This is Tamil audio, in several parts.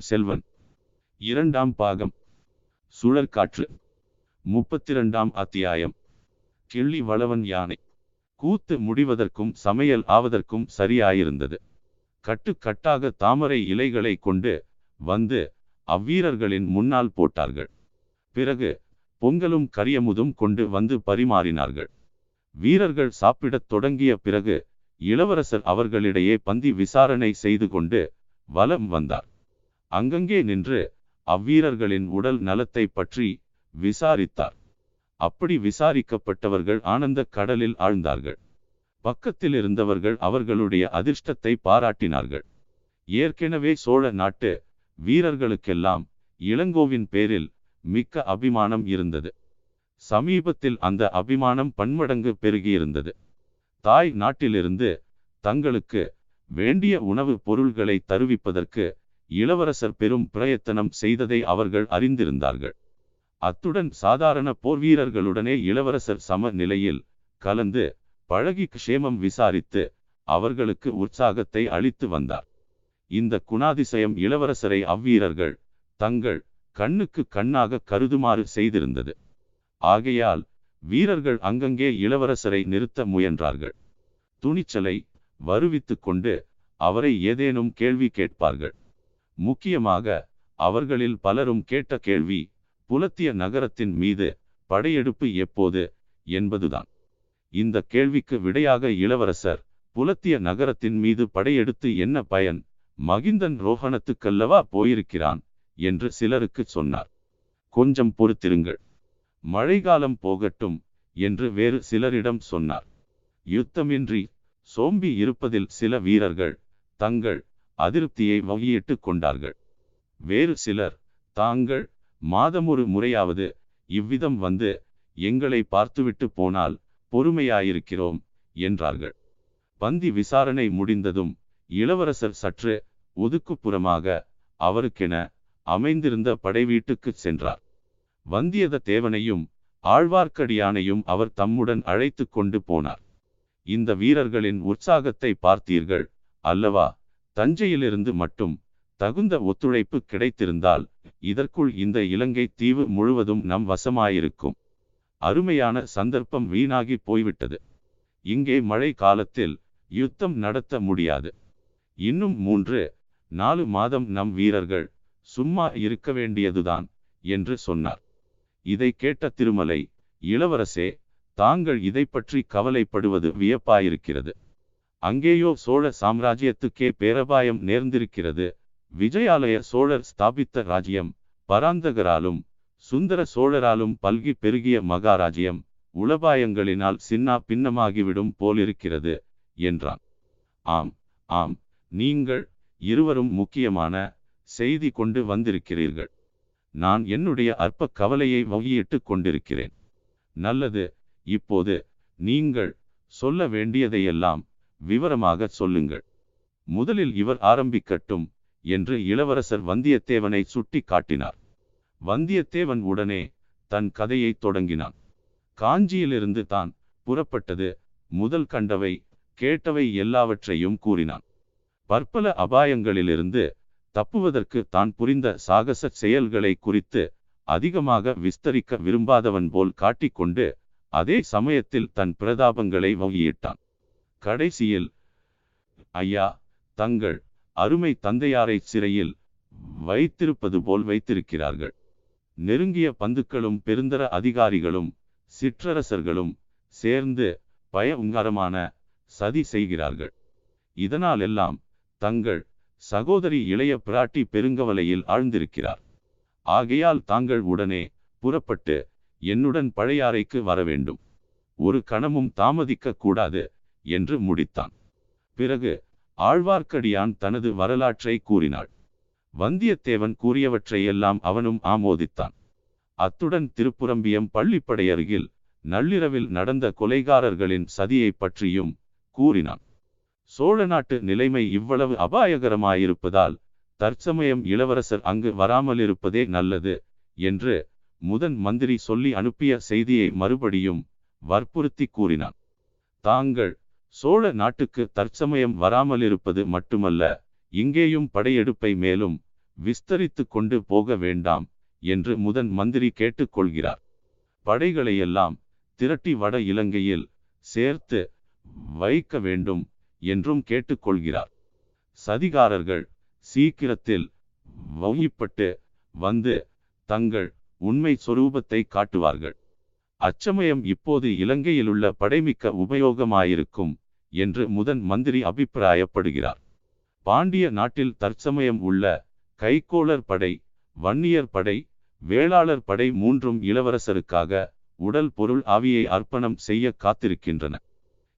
பொன்னியின் செல்வன். இரண்டாம் பாகம். சுழற்காற்று. முப்பத்திரண்டாம் அத்தியாயம். கிள்ளி வளவன் யானை. கூத்து முடிவதற்கும் சமையல் ஆவதற்கும் சரியாயிருந்தது. கட்டுக்கட்டாக தாமரை இலைகளை கொண்டு வந்து அவ்வீரர்களின் முன்னால் போட்டார்கள். பிறகு பொங்கலும் கரியமுதும் கொண்டு வந்து பரிமாறினார்கள். வீரர்கள் சாப்பிடத் தொடங்கிய பிறகு இளவரசர் அவர்களிடையே பந்தி விசாரணை செய்து கொண்டு வலம் வந்தார். அங்கங்கே நின்று அவ்வீரர்களின் உடல் நலத்தை பற்றி விசாரித்தார். அப்படி விசாரிக்கப்பட்டவர்கள் ஆனந்த கடலில் ஆழ்ந்தார்கள். பக்கத்தில் இருந்தவர்கள் அவர்களுடைய அதிர்ஷ்டத்தை பாராட்டினார்கள். ஏற்கனவே சோழ நாட்டு வீரர்களுக்கெல்லாம் இளங்கோவின் பேரில் மிக்க அபிமானம் இருந்தது. சமீபத்தில் அந்த அபிமானம் பன்மடங்கு பெருகியிருந்தது. தாய் நாட்டிலிருந்து தங்களுக்கு வேண்டிய உணவுப் பொருள்களை தருவிப்பதற்கு இளவரசர் பெரும் பிரயத்தனம் செய்ததை அவர்கள் அறிந்திருந்தார்கள். அத்துடன் சாதாரண போர் வீரர்களுடனே இளவரசர் சம நிலையில் கலந்து பழகி க்ஷேமம் விசாரித்து அவர்களுக்கு உற்சாகத்தை அளித்து வந்தார். இந்த குணாதிசயம் இளவரசரை அவ்வீரர்கள் தங்கள் கண்ணுக்கு கண்ணாக கருதுமாறு செய்திருந்தது. ஆகையால் வீரர்கள் அங்கங்கே இளவரசரை நிறுத்த முயன்றார்கள். துணிச்சலை வருவித்து கொண்டு அவரை ஏதேனும் கேள்வி கேட்பார்கள். முக்கியமாக அவர்களில் பலரும் கேட்ட கேள்வி புலத்திய நகரத்தின் மீது படையெடுப்பு எப்போது என்பதுதான். இந்த கேள்விக்கு விடையாக இளவரசர் புலத்திய நகரத்தின் மீது படையெடுத்து என்ன பயன் மகிந்தன் ரோஹணத்துக்கல்லவா போயிருக்கிறான் என்று சிலருக்கு சொன்னார். கொஞ்சம் பொறுத்திருங்கள். மழைக்காலம் போகட்டும் என்று வேறு சிலரிடம் சொன்னார். யுத்தமின்றி சோம்பி இருப்பதில் சில வீரர்கள் தங்கள் அதிருப்தியை வகையிட்டு கொண்டார்கள். வேறு சிலர் தாங்கள் மாதமொரு முறையாவது இவ்விதம் வந்து எங்களை பார்த்துவிட்டு போனால் பொறுமையாயிருக்கிறோம் என்றார்கள். பந்தி விசாரணை முடிந்ததும் இளவரசர் சற்று ஒதுக்குப்புறமாக அவருக்கென அமைந்திருந்த படைவீட்டுக்குச் சென்றார். வந்தியத தேவனையும் ஆழ்வார்க்கடியானையும் அவர் தம்முடன் அழைத்து கொண்டு போனார். இந்த வீரர்களின் உற்சாகத்தை பார்த்தீர்கள் அல்லவா? தஞ்சையிலிருந்து மட்டும் தகுந்த ஒத்துழைப்பு கிடைத்திருந்தால் இதற்குள் இந்த இலங்கை தீவு முழுவதும் நம் வசமாயிருக்கும். அருமையான சந்தர்ப்பம் வீணாகி போய்விட்டது. இங்கே மழை காலத்தில் யுத்தம் நடத்த முடியாது. இன்னும் மூன்று நாலு மாதம் நம் வீரர்கள் சும்மா இருக்க வேண்டியதுதான் என்று சொன்னார். இதை கேட்ட திருமலை இளவரசே தாங்கள் இதை பற்றி கவலைப்படுவது வியப்பாயிருக்கிறது. அங்கேயோ சோழ சாம்ராஜ்யத்துக்கே பேரபாயம் நேர்ந்திருக்கிறது. விஜயாலய சோழர் ஸ்தாபித்த ராஜ்யம் பராந்தகராலும் சுந்தர சோழராலும் பல்கி பெருகிய மகாராஜ்யம் உளபாயங்களினால் சின்னா பின்னமாகிவிடும் போலிருக்கிறது என்றான். ஆம் ஆம் நீங்கள் இருவரும் முக்கியமான செய்தி கொண்டு வந்திருக்கிறீர்கள். நான் என்னுடைய அற்ப கவலையை வகையிட்டு கொண்டிருக்கிறேன். நல்லது இப்போது நீங்கள் சொல்ல வேண்டியதையெல்லாம் விவரமாக சொல்லுங்கள். முதலில் இவர் ஆரம்பிக்கட்டும் என்று இளவரசர் வந்தியத்தேவனை சுட்டி காட்டினார் வந்தியத்தேவன் உடனே தன் கதையை தொடங்கினான். காஞ்சியிலிருந்து தான் புறப்பட்டது. முதல் கண்டவை கேட்டவை எல்லாவற்றையும் கூறினான். பற்பல அபாயங்களிலிருந்து தப்புவதற்கு தான் புரிந்த சாகச செயல்களை குறித்து அதிகமாக விஸ்தரிக்க விரும்பாதவன் போல் காட்டிக்கொண்டு அதே சமயத்தில் தன் பிரதாபங்களை வகையிட்டான் கடைசியில் ஐயா தங்கள் அருமை தந்தையாரை சிறையில் வைத்திருப்பது போல் வைத்திருக்கிறார்கள். நெருங்கிய பந்துக்களும் பெருந்தர அதிகாரிகளும் சிற்றரசர்களும் சேர்ந்து பயங்கரமான சதி செய்கிறார்கள். இதனாலெல்லாம் தங்கள் சகோதரி இளைய பிராட்டி பெருங்கவலையில் ஆழ்ந்திருக்கிறார். ஆகையால் தாங்கள் உடனே புறப்பட்டு என்னுடன் பழையாறைக்கு வர வேண்டும் ஒரு கணமும் தாமதிக்க கூடாது. என்று முடித்தான். பிறகு ஆழ்வார்க்கடியான் தனது வரலாற்றை கூறினாள். வந்தியத்தேவன் கூறியவற்றையெல்லாம் அவனும் ஆமோதித்தான். அத்துடன் திருப்புரம்பியம் பள்ளிப்படை அருகில் நள்ளிரவில் நடந்த கொலைகாரர்களின் சதியை பற்றியும் கூறினான். சோழ நாட்டு நிலைமை இவ்வளவு அபாயகரமாயிருப்பதால் தற்சமயம் இளவரசர் அங்கு வராமலிருப்பதே நல்லது என்று முதன் மந்திரி சொல்லி அனுப்பிய செய்தியை மறுபடியும் வற்புறுத்தி கூறினான். தாங்கள் சோழ நாட்டுக்கு தற்சமயம் வராமலிருப்பது மட்டுமல்ல இங்கேயும் படையெடுப்பை மேலும் விஸ்தரித்து கொண்டு போக வேண்டாம் என்று முதன் மந்திரி கேட்டுக்கொள்கிறார் படைகளையெல்லாம் திரட்டி வட இலங்கையில் சேர்த்து வைக்க வேண்டும் என்றும் கேட்டுக்கொள்கிறார் சதிகாரர்கள் சீக்கிரத்தில் வகிப்பட்டு வந்து தங்கள் உண்மை சொரூபத்தை காட்டுவார்கள். அச்சமயம் இப்போது இலங்கையிலுள்ள படைமிக்க உபயோகமாயிருக்கும் என்று முதன் மந்திரி அபிப்பிராயப்படுகிறார். பாண்டிய நாட்டில் தற்சமயம் உள்ள கைக்கோளர் படை வன்னியர் படை வேளாளர் படை மூன்றும் இளவரசருக்காக உடல் பொருள் ஆவியை அர்ப்பணம் செய்ய காத்திருக்கின்றன.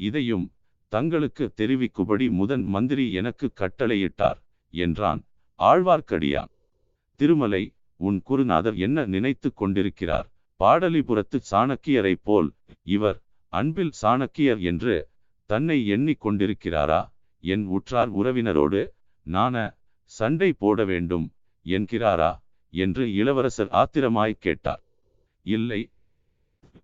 இதையும் தங்களுக்கு தெரிவிக்கும்படி முதன் மந்திரி எனக்கு கட்டளையிட்டார் என்றான் ஆழ்வார்க்கடியான். திருமலை உன் குருநாதர் என்ன நினைத்து கொண்டிருக்கிறார்? பாடலிபுரத்து சாணக்கியரைப் போல் இவர் அன்பில் சாணக்கியர் என்று தன்னை எண்ணிக் கொண்டிருக்கிறாரா? என் உற்றார் உறவினரோடு நான சண்டை போட வேண்டும் என்கிறாரா? என்று இளவரசர் ஆத்திரமாய் கேட்டார். இல்லை.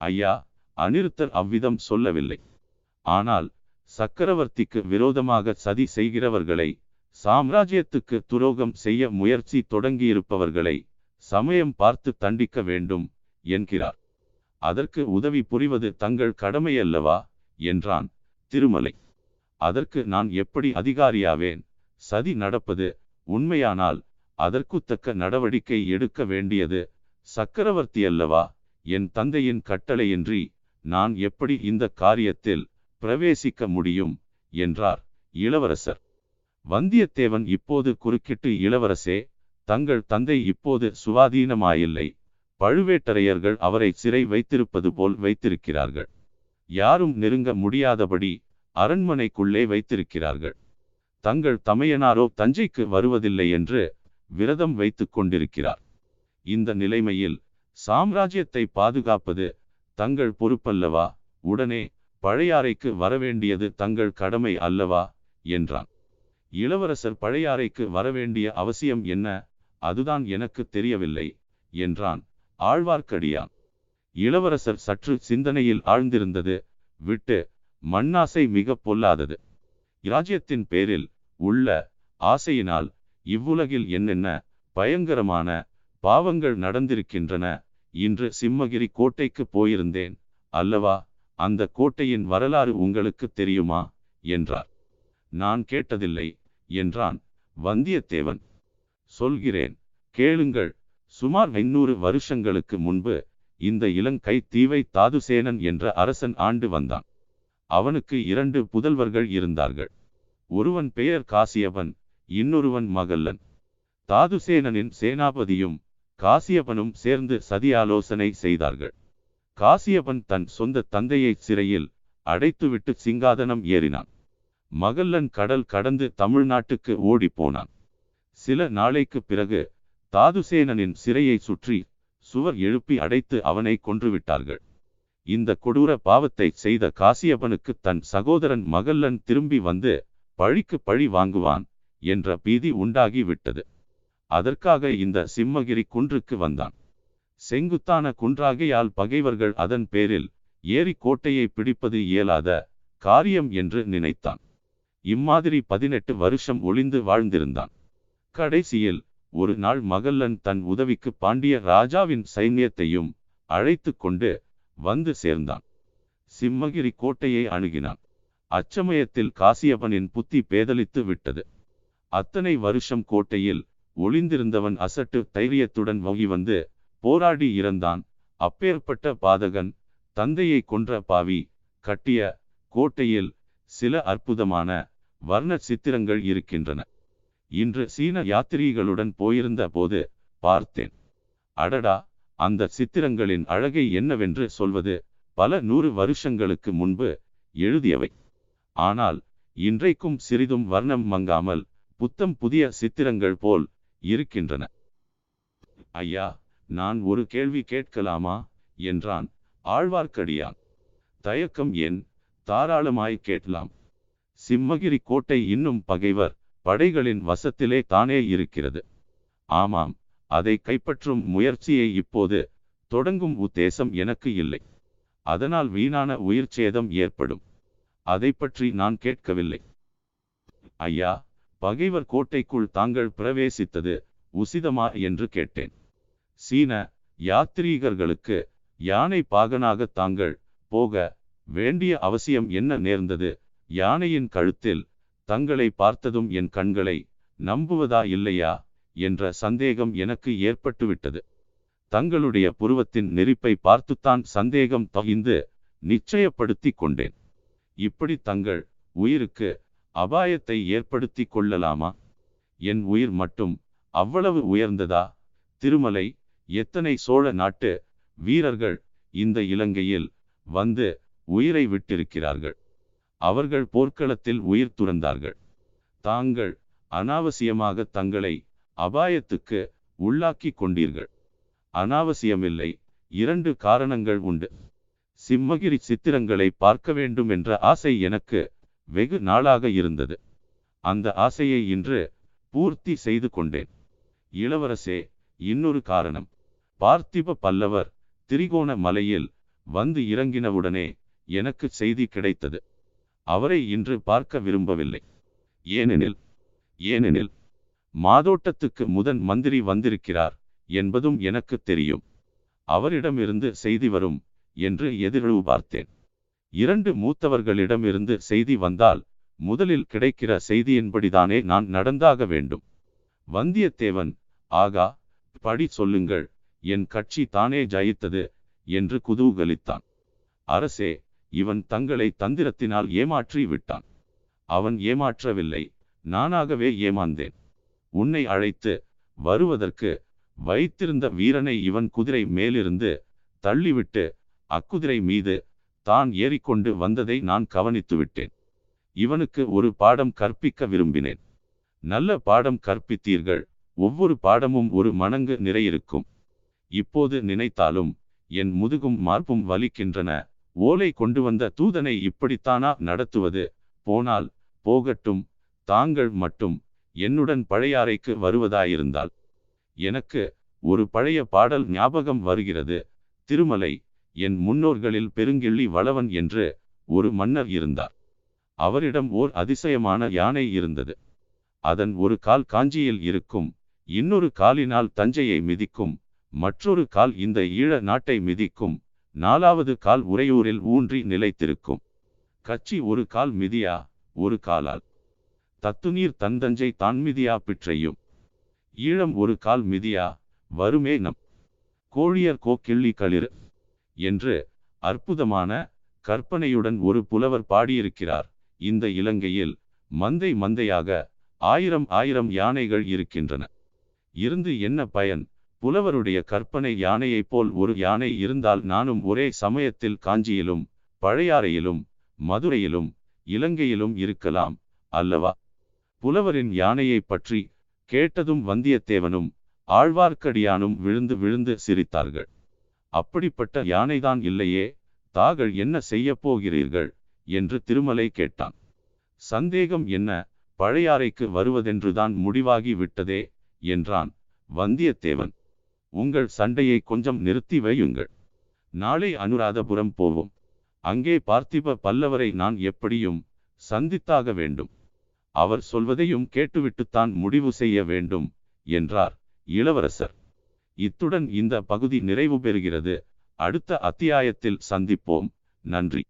ஐயா அனிருத்தர் அவ்விதம் சொல்லவில்லை. ஆனால் சக்கரவர்த்திக்கு விரோதமாக சதி செய்கிறவர்களை சாம்ராஜ்யத்துக்கு துரோகம் செய்ய முயற்சி தொடங்கியிருப்பவர்களை சமயம் பார்த்து தண்டிக்க வேண்டும் என்கிறார். அதற்கு உதவி புரிவது தங்கள் கடமையல்லவா? என்றான் திருமலை. அதற்கு நான் எப்படி அதிகாரியாவேன்? சதி நடப்பது உண்மையானால் அதற்குத்தக்க நடவடிக்கை எடுக்க வேண்டியது சக்கரவர்த்தி அல்லவா என் தந்தையின் கட்டளையின்றி நான் எப்படி இந்த காரியத்தில் பிரவேசிக்க முடியும்? என்றார் இளவரசர். வந்தியத்தேவன் இப்போது குறுக்கிட்டு இளவரசே தங்கள் தந்தை இப்போது சுவாதீனமாயில்லை. பழுவேட்டரையர்கள் அவரை சிறை வைத்திருப்பது போல் வைத்திருக்கிறார்கள். யாரும் நெருங்க முடியாதபடி அரண்மனைக்குள்ளே வைத்திருக்கிறார்கள். தங்கள் தமையனாரோ தஞ்சைக்கு வருவதில்லை என்று விரதம் வைத்துக் கொண்டிருக்கிறார். இந்த நிலைமையில் சாம்ராஜ்யத்தை பாதுகாப்பது தங்கள் பொறுப்பல்லவா? உடனே பழையாறைக்கு வரவேண்டியது தங்கள் கடமை அல்லவா? என்றான். இளவரசர் பழையாறைக்கு வரவேண்டிய அவசியம் என்ன? அதுதான் எனக்கு தெரியவில்லை என்றான் ஆழ்வார்க்கடியான். இளவரசர் சற்று சிந்தனையில் ஆழ்ந்திருந்தது விட்டு மண்ணாசை மிக பொல்லாதது. இராஜ்யத்தின் பேரில் உள்ள ஆசையினால் இவ்வுலகில் என்னென்ன பயங்கரமான பாவங்கள் நடந்திருக்கின்றன இன்று சிம்மகிரி கோட்டைக்கு போயிருந்தேன் அல்லவா? அந்த கோட்டையின் வரலாறு உங்களுக்கு தெரியுமா? என்றார். நான் கேட்டதில்லை என்றான் வந்தியத்தேவன். சொல்கிறேன் கேளுங்கள் சுமார் ஐநூறு வருஷங்களுக்கு முன்பு இந்த இலங்கை தீவை தாதுசேனன் என்ற அரசன் ஆண்டு வந்தான். அவனுக்கு இரண்டு புதல்வர்கள் இருந்தார்கள். ஒருவன் பெயர் காசியவன் இன்னொருவன் மகல்லன். தாதுசேனனின் சேனாபதியும் காசியப்பனும் சேர்ந்து சதியாலோசனை செய்தார்கள். காசியப்பன் தன் சொந்த தந்தையை சிறையில் அடைத்துவிட்டு சிங்காதனம் ஏறினான். மகல்லன் கடல் கடந்து தமிழ்நாட்டுக்கு ஓடிப்போனான் சில நாளைக்கு பிறகு தாதுசேனனின் சிறையை சுற்றி சுவர் எழுப்பி அடைத்து அவனை கொன்றுவிட்டார்கள். இந்த கொடூர பாவத்தை செய்த காசியப்பனுக்கு தன் சகோதரன் மகல்லன் திரும்பி வந்து பழிக்கு பழி வாங்குவான் என்ற பீதி உண்டாகி விட்டது அதற்காக இந்த சிம்மகிரி குன்றுக்கு வந்தான். செங்குத்தான குன்றாகையால் பகைவர்கள் அதன் பேரில் ஏரி கோட்டையை பிடிப்பது இயலாத காரியம் என்று நினைத்தான். இம்மாதிரி பதினெட்டு வருஷம் ஒளிந்து வாழ்ந்திருந்தான். கடைசியில் ஒரு நாள் மகல்லன் தன் உதவிக்கு பாண்டிய ராஜாவின் சைன்யத்தையும் அழைத்து கொண்டு வந்து சேர்ந்தான். சிம்மகிரி கோட்டையை அணுகினான். அச்சமயத்தில் காசியப்பனின் புத்தி பேதலித்து விட்டது. அத்தனை வருஷம் கோட்டையில் ஒளிந்திருந்தவன் அசட்டு தைரியத்துடன் வகி வந்து போராடி இறந்தான். அப்பேற்பட்ட பாதகன் தந்தையை கொன்ற பாவி கட்டிய கோட்டையில் சில அற்புதமான வர்ண சித்திரங்கள் இருக்கின்றன. இன்று சீன யாத்திரிகளுடன் போயிருந்த போது பார்த்தேன். அடடா அந்த சித்திரங்களின் அழகை என்னவென்று சொல்வது பல நூறு வருஷங்களுக்கு முன்பு எழுதியவை. ஆனால் இன்றைக்கும் சிறிதும் வர்ணம் மங்காமல் புத்தம் புதிய சித்திரங்கள் போல் இருக்கின்றன. ஐயா நான் ஒரு கேள்வி கேட்கலாமா? என்றான் ஆழ்வார்க்கடியான். தயக்கம் என் தாராளமாய் கேட்கலாம். சிம்மகிரி கோட்டை இன்னும் பகைவர் படைகளின் வசத்திலே தானே இருக்கிறது. ஆமாம் அதை கைப்பற்றும் முயற்சியை இப்போது தொடங்கும் உத்தேசம் எனக்கு இல்லை. அதனால் வீணான உயிர் சேதம் ஏற்படும். அதை பற்றி நான் கேட்கவில்லை. ஐயா பகைவர் கோட்டைக்குள் தாங்கள் பிரவேசித்தது உசிதமா என்று கேட்டேன். சீன யாத்ரீகர்களுக்கு யானை பாகனாக தாங்கள் போக வேண்டிய அவசியம் என்ன நேர்ந்தது? யானையின் கழுத்தில் தங்களை பார்த்ததும் என் கண்களை நம்புவதா இல்லையா என்ற சந்தேகம் எனக்கு ஏற்பட்டுவிட்டது. தங்களுடைய புருவத்தின் நெறிப்பை பார்த்துத்தான் சந்தேகம் தகிந்து நிச்சயப்படுத்தி கொண்டேன். இப்படி தங்கள் உயிருக்கு அபாயத்தை ஏற்படுத்தி கொள்ளலாமா? என் உயிர் மட்டும் அவ்வளவு உயர்ந்ததா? திருமலை எத்தனை சோழ நாட்டு வீரர்கள் இந்த இலங்கையில் வந்து உயிரை விட்டிருக்கிறார்கள்? அவர்கள் போர்க்களத்தில் உயிர் துறந்தார்கள். தாங்கள் அனாவசியமாக தங்களை அபாயத்துக்கு உள்ளாக்கி கொண்டீர்கள். அனாவசியமில்லை இரண்டு காரணங்கள் உண்டு. சிம்மகிரி சித்திரங்களை பார்க்க வேண்டும் என்ற ஆசை எனக்கு வெகு நாளாக இருந்தது. அந்த ஆசையை இன்று பூர்த்தி செய்து கொண்டேன். இளவரசே இன்னொரு காரணம். பார்த்திப பல்லவர் திரிகோண மலையில் வந்து இறங்கினவுடனே எனக்கு செய்தி கிடைத்தது. அவரை இன்று பார்க்க விரும்பவில்லை. ஏனெனில் ஏனெனில் மாதோட்டத்துக்கு முதன் மந்திரி வந்திருக்கிறார் என்பதும் எனக்கு தெரியும். அவரிடமிருந்து செய்தி வரும் என்று எதிர்வு பார்த்தேன். இரண்டு மூத்தவர்களிடமிருந்து செய்தி வந்தால் முதலில் கிடைக்கிற செய்தியின்படிதானே நான் நடந்தாக வேண்டும். வந்தியத்தேவன் ஆகா படி சொல்லுங்கள் என் கட்சி தானே ஜெயித்தது என்று குதூகலித்தான். அரசே இவன் தங்களை தந்திரத்தினால் ஏமாற்றி விட்டான். அவன் ஏமாற்றவில்லை நானாகவே ஏமாந்தேன். உன்னை அழைத்து வருவதற்கு வைத்திருந்த வீரனை இவன் குதிரை மேலிருந்து தள்ளிவிட்டு அக்குதிரை மீது தான் ஏறிக்கொண்டு வந்ததை நான் கவனித்து விட்டேன். இவனுக்கு ஒரு பாடம் கற்பிக்க விரும்பினேன். நல்ல பாடம் கற்பித்தீர்கள் ஒவ்வொரு பாடமும் ஒரு மணங்கு நிறையிருக்கும். இப்போது நினைத்தாலும் என் முதுகும் மார்பும் வலிக்கின்றன. ஓலை கொண்டு வந்த தூதனை இப்படித்தானா நடத்துவது? போனால் போகட்டும் தாங்கள் மட்டும் என்னுடன் பழையாறைக்கு வருவதாயிருந்தால். எனக்கு ஒரு பழைய பாடல் ஞாபகம் வருகிறது. திருமலை என் முன்னோர்களில் பெருங்கிள்ளி வளவன் என்று ஒரு மன்னர் இருந்தார். அவரிடம் ஓர் அதிசயமான யானை இருந்தது. அதன் ஒரு கால் காஞ்சியில் இருக்கும் இன்னொரு காலினால் தஞ்சையை மிதிக்கும் மற்றொரு கால் இந்த ஈழ நாட்டை மிதிக்கும் நாலாவது கால் உறையூரில் ஊன்றி நிலைத்திருக்கும். கச்சி ஒரு கால் மிதியா ஒரு காலால். தத்துநீர் தந்தஞ்சை தான்மிதியா பிற்றையும். ஈழம் ஒரு கால் மிதியா வருமே நம். கோழியர் கோக்கிள்ளி களிறு என்று அற்புதமான கற்பனையுடன் ஒரு புலவர் பாடியிருக்கிறார். இந்த இலங்கையில் மந்தை மந்தையாக ஆயிரம் ஆயிரம் யானைகள் இருக்கின்றன. இருந்து என்ன பயன்? புலவருடைய கற்பனை யானையைப் போல் ஒரு யானை இருந்தால் நானும் ஒரே சமயத்தில் காஞ்சியிலும் பழையாறையிலும் மதுரையிலும் இலங்கையிலும் இருக்கலாம் அல்லவா? புலவரின் யானையை பற்றி கேட்டதும் வந்தியத்தேவனும் ஆழ்வார்க்கடியானும் விழுந்து விழுந்து சிரித்தார்கள். அப்படிப்பட்ட யானைதான் இல்லையே தாங்கள் என்ன செய்யப் போகிறீர்கள்? என்று திருமலை கேட்டான். சந்தேகம் என்ன பழையாறைக்கு வருவதென்றுதான் முடிவாகி விட்டதே? என்றான் வந்தியத்தேவன். உங்கள் சண்டையை கொஞ்சம் நிறுத்தி வையுங்கள். நாளை அனுராதபுரம் போவோம். அங்கே பார்த்திப பல்லவரை நான் எப்படியும் சந்தித்தாக வேண்டும். அவர் சொல்வதையும் கேட்டுவிட்டுத்தான் முடிவு செய்ய வேண்டும் என்றார் இளவரசர். இத்துடன் இந்த பகுதி நிறைவு பெறுகிறது. அடுத்த அத்தியாயத்தில் சந்திப்போம். நன்றி.